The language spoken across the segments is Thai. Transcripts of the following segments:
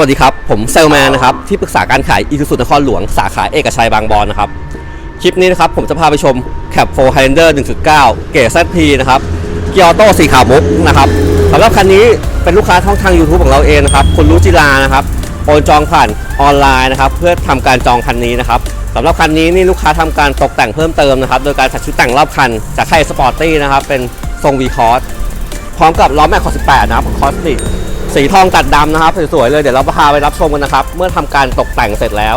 สวัสดีครับ ผมเซลแมนนะครับ ที่ปรึกษาการขายอี u ู u นครหลวงสาขาเอกชัยบางบอนนะครับ คลิปนี้นะครับผมจะพาไปชม Cap 4 Highlander 1.9 เกรด ZP นะครับเกียร์ออโต้สีขาวมุกนะครับสำหรับคันนี้เป็นลูกค้าช่องทาง YouTube ของเราเองนะครับคนรู้จิลานะครับโอนจองผ่านออนไลน์นะครับ เพื่อทำการจองคันนี้นะครับสำหรับคันนี้นี่ลูกค้าทำการตกแต่งเพิ่มเติมนะครับ โดยการจัดชุดแต่งรอบคันจากค่ายสปอร์ตี้นะครับเป็นทรง V c o s พร้อมกับล้อแม็กคอ18นะครับคอสติ สีทองตัดดำนะครับสวยๆเลยเดี๋ยวเราพาไปรับชมกันนะครับ เมื่อทำการตกแต่งเสร็จแล้ว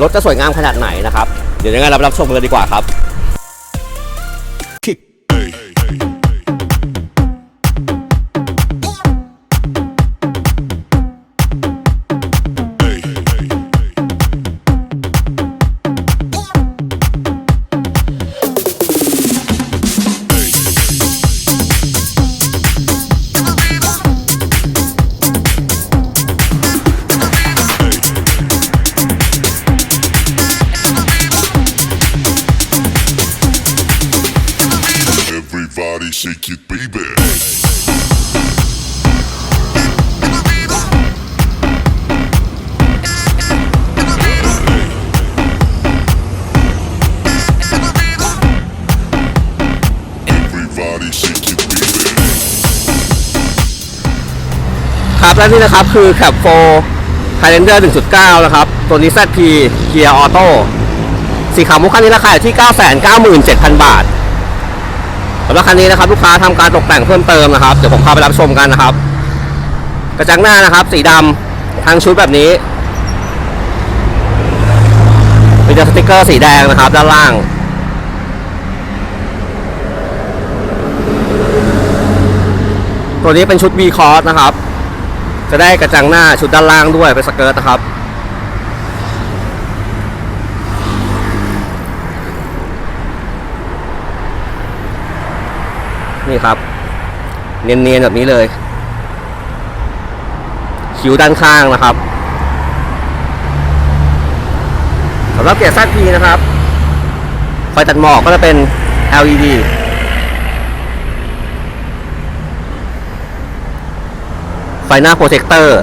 รถจะสวยงามขนาดไหนนะครับ เดี๋ยวยังไงเราไปรับชมกันเลยดีกว่าครับ และนี่นะครับคือ Cap 4 Highlander 1.9 นะครับ ตัวนี้ ZP เกียร์ออโต้สีขาวมุกคันนี้ราคาอยู่ที่ 997,000 บาทสำหรับคันนี้นะครับ ลูกค้าทำการตกแต่งเพิ่มเติมนะครับ เดี๋ยวผมพาไปรับชมกันนะครับ กระจังหน้านะครับ สีดำทั้งชุดแบบนี้มีสติกเกอร์สีแดงนะครับ ด้านล่างตัวนี้เป็นชุด V c o s นะครับ จะได้กระจังหน้าชุดด้านล่างด้วยเป็นสเกิร์ตนะครับ นี่ครับ เนียนๆแบบนี้เลย คิ้วด้านข้างนะครับสำหรับเกียร์ ZP นะครับ ไฟตัดหมอกก็จะเป็น LED ไฟหน้าโปรเจคเตอร์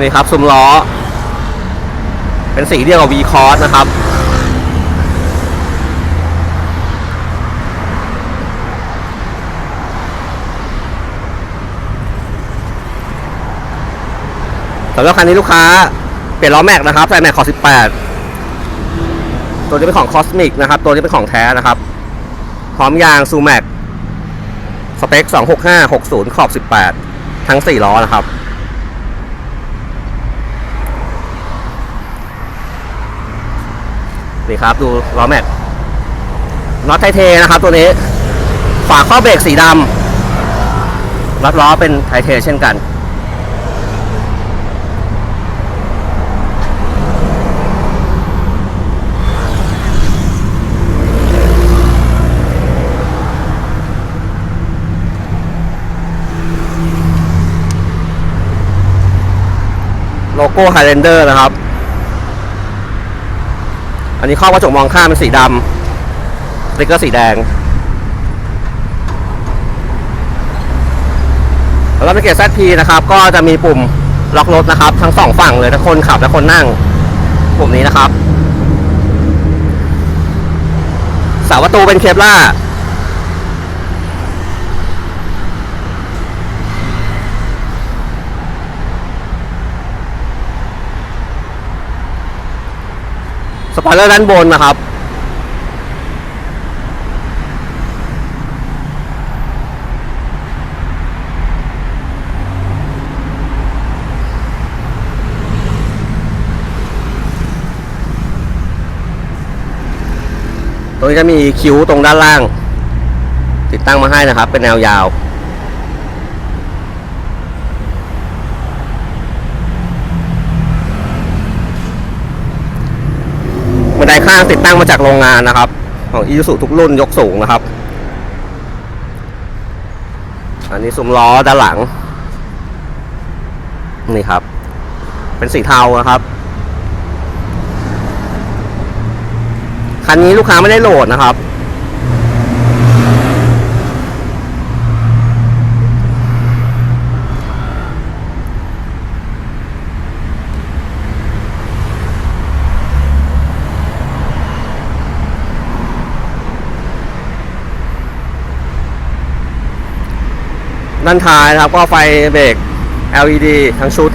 นี่ครับซุ้มล้อ เป็นสีเดียวกับ V c o s นะครับสำหรับคันนี้ลูกค้า เปลี่ยนล้อแม็กนะครับใส่แม็กขอ18 ตัวนี้เป็นของ Cosmic นะครับ ตัวนี้เป็นของแท้นะครับ พร้อมยางซูแม็กสเปค 265 60 ขอบ 18 ทั้ง 4 ล้อนะครับ นี่ครับดูล้อแม็กน็อตไทเทนะครับตัวนี้ ฝาข้อเบรกสีดำน็อล้อเป็นไทเทเช่นกัน โลโก้ Highlander นะครับ อันนี้ข้อกระจกมองข้ามเป็นสีดำสติ๊กเกอร์สีแดง แล้วในเกียร์ ZP นะครับ ก็จะมีปุ่มล็อกรถนะครับ ทั้งสองฝั่งเลยทั้งคนขับและคนนั่ง ปุ่มนี้นะครับ สาประตูเป็นเคปล่า สปอยเลอร์ด้านบนนะครับ ตรงนี้จะมีคิ้วตรงด้านล่าง ติดตั้งมาให้นะครับ เป็นแนวยาว บันข้างติดตั้งมาจากโรงงานนะครับ ของอีซูทุกรุ่นยกสูงนะครับ อันนี้ซุ้มล้อด้านหลัง นี่ครับ เป็นสีเทานะครับ คันนี้ลูกค้าไม่ได้โหลดนะครับ ด้านท้ายนะครับ ก็ไฟเบรก LED ทั้งชุด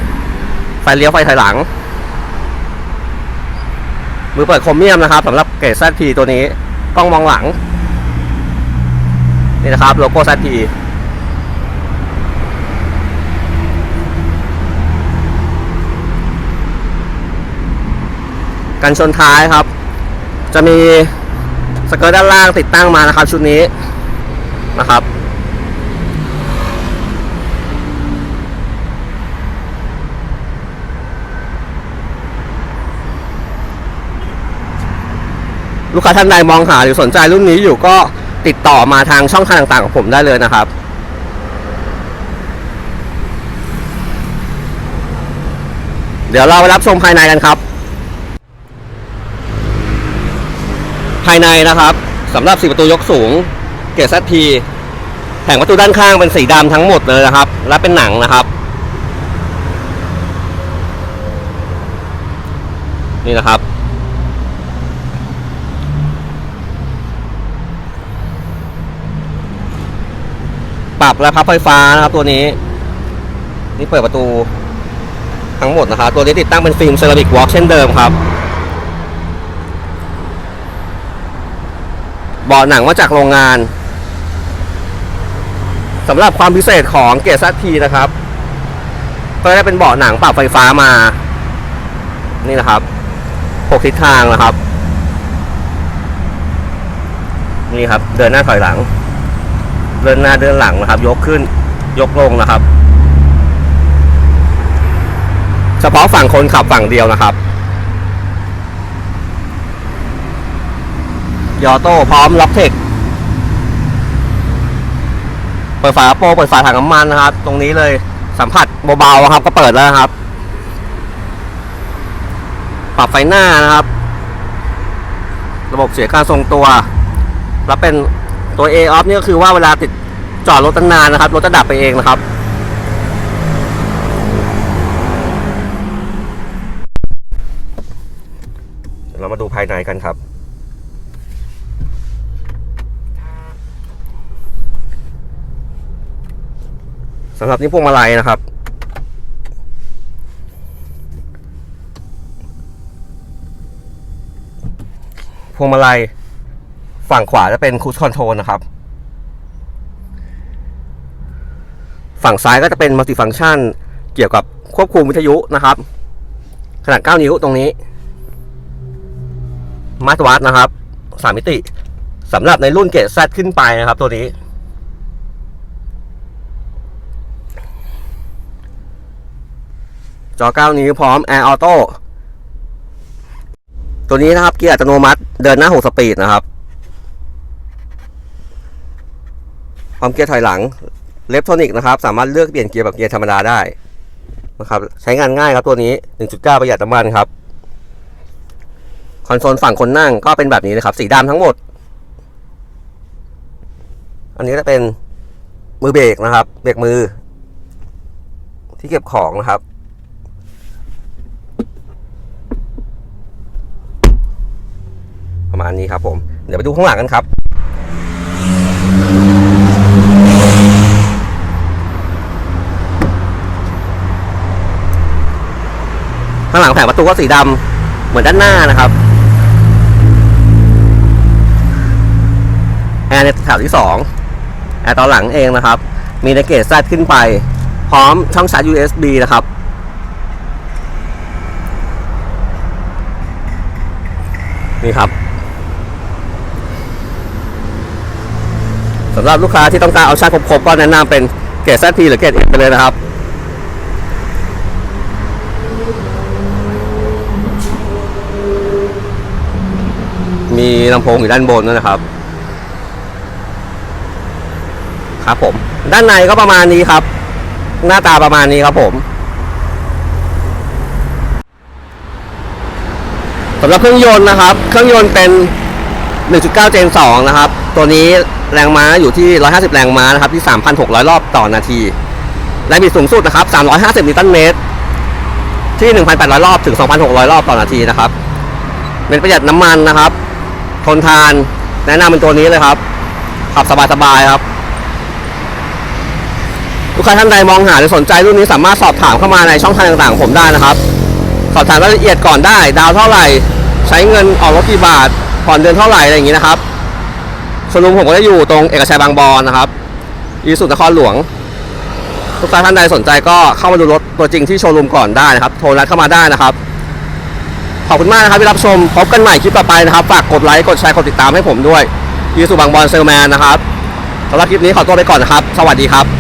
ไฟเลี้ยวไฟถอยหลัง มือเปิดโครเมียมนะครับสำหรับเกรด ZP ตัวนี้กล้องมองหลัง นี่นะครับ โลโก้ ZP กันชนท้ายครับ จะมีสเกิร์ตด้านล่างติดตั้งมานะครับ ชุดนี้นะครับ ลูกค้าท่านใดมองหาหรือสนใจรุ่นนี้อยู่ก็ติดต่อมาทางช่องทางต่างๆของผมได้เลยนะครับเดี๋ยวเราไปรับชมภายในกันครับ ภายในนะครับสำหรับสีประตูยกสูง เกรด ZP แผงประตูด้านข้างเป็นสีดำทั้งหมดเลยนะครับ และเป็นหนังนะครับ นี่นะครับ ปรับและพับไฟฟ้านะครับตัวนี้ นี่เปิดประตูทั้งหมดนะครับตัวนี้ติดตั้งเป็นฟิล์มเซรามิกวอล์กเช่นเดิมครับเบาะหนังมาจากโรงงานสำหรับความพิเศษของเกซัทีนะครับ ก็ได้เป็นเบาะหนังปรับไฟฟ้ามา นี่นะครับหกทิศทางนะครับ นี่ครับ เดินหน้าถอยหลัง เดินหน้าเดินหลังนะครับ ยกขึ้นยกลงนะครับ เฉพาะฝั่งคนขับฝั่งเดียวนะครับยอโต้พร้อมล็อกเทคเปิดฝาโปเปิดฝาถังน้ำมันนะครับ ตรงนี้เลยสัมผัสเบาๆครับ ก็เปิดแล้วครับ ปรับไฟหน้านะครับ ระบบเสียการทรงตัว แล้วเป็น ตัว A off นี่ก็คือว่าเวลาติดจอดรถนานนะครับรถจะดับไปเองนะครับ เรามาดูภายในกันครับสำหรับนี้พวงมาลัยนะครับ พวงมาลัย ฝั่งขวาจะเป็นคู i คอนโทรลนะครับ ฝั่งซ้ายก็จะเป็นมัลติฟัง c t ชัน เกี่ยวกับควบคุมวิทยุนะครับ ขนาด 9 นิ้วตรงนี้ มาตรวัดนะครับ 3 มิติสำหรับในรุ่นเกรด Z ขึ้นไปนะครับ ตัวนี้ จอ 9 นิ้วพร้อม Air Auto ตัวนี้นะครับเกียร์อัตโนมัติเดินหน้า 6 สปีดนะครับ พร้อมเกียร์ถอยหลังเลฟโทนิกนะครับ สามารถเลือกเปลี่ยนเกียร์แบบเกียร์ธรรมดาได้นะครับใช้งานง่ายครับตัวนี้ 1.9 ประหยัดน้ำมันครับ คอนโซลฝั่งคนนั่งก็เป็นแบบนี้เลยครับ สีดำทั้งหมด อันนี้จะเป็นมือเบรกนะครับ เบรกมือ ที่เก็บของนะครับ ประมาณนี้ครับผม เดี๋ยวไปดูข้างหลังกันครับ ข้างหลังแผงประตูก็สีดำเหมือนด้านหน้านะครับแอร์ในแถวที่สองแอร์ตอนหลังเองนะครับ มีในเกจแซดขึ้นไป พร้อมช่องชาร์จ USB นะครับนี่ครับสำหรับลูกค้าที่ต้องการเอาชาร์จครบๆก็แนะนำเป็นเกรด ZP หรือเกรด F ไปเลยนะครับ มีลำโพงอยู่ด้านบนนะครับ ครับผม ด้านในก็ประมาณนี้ครับ หน้าตาประมาณนี้ครับผมสำหรับเครื่องยนต์นะครับ เครื่องยนต์เป็น 1.9 Gen 2 นะครับ ตัวนี้แรงม้าอยู่ที่ 150 แรงม้านะครับ ที่ 3,600 รอบต่อนาทีแรงบิดสูงสุดนะครับ 350 นิวตันเมตร ที่ 1,800 รอบถึง 2,600 รอบต่อนาทีนะครับ เป็นประหยัดน้ำมันนะครับ ทนทาน แนะนำเป็นตัวนี้เลยครับ ขับสบายๆครับ ลูกค้าท่านใดมองหาหรือสนใจรุ่นนี้สามารถสอบถามเข้ามาในช่องทางต่างๆของผมได้นะครับ สอบถามรายละเอียดก่อนได้ ดาวเท่าไหร่ ใช้เงินออกรถกี่บาท ผ่อนเดือนเท่าไหร่อะไรอย่างนี้นะครับโชว์รูมผมก็จะอยู่ตรงเอกชัยบางบอนนะครับอีสุดนครหลวงลูกค้าท่านใดสนใจก็เข้ามาดูรถตัวจริงที่โชว์รูมก่อนได้นะครับ โทรนัดเข้ามาได้นะครับ ขอบคุณมากนะครับที่รับชมพบกันใหม่คลิปต่อไปนะครับ ฝากกดไลค์กดแชร์กดติดตามให้ผมด้วยยีสุบางบอนเซลแมนนะครับสำหรับคลิปนี้ขอตัวไปก่อนนะครับ สวัสดีครับ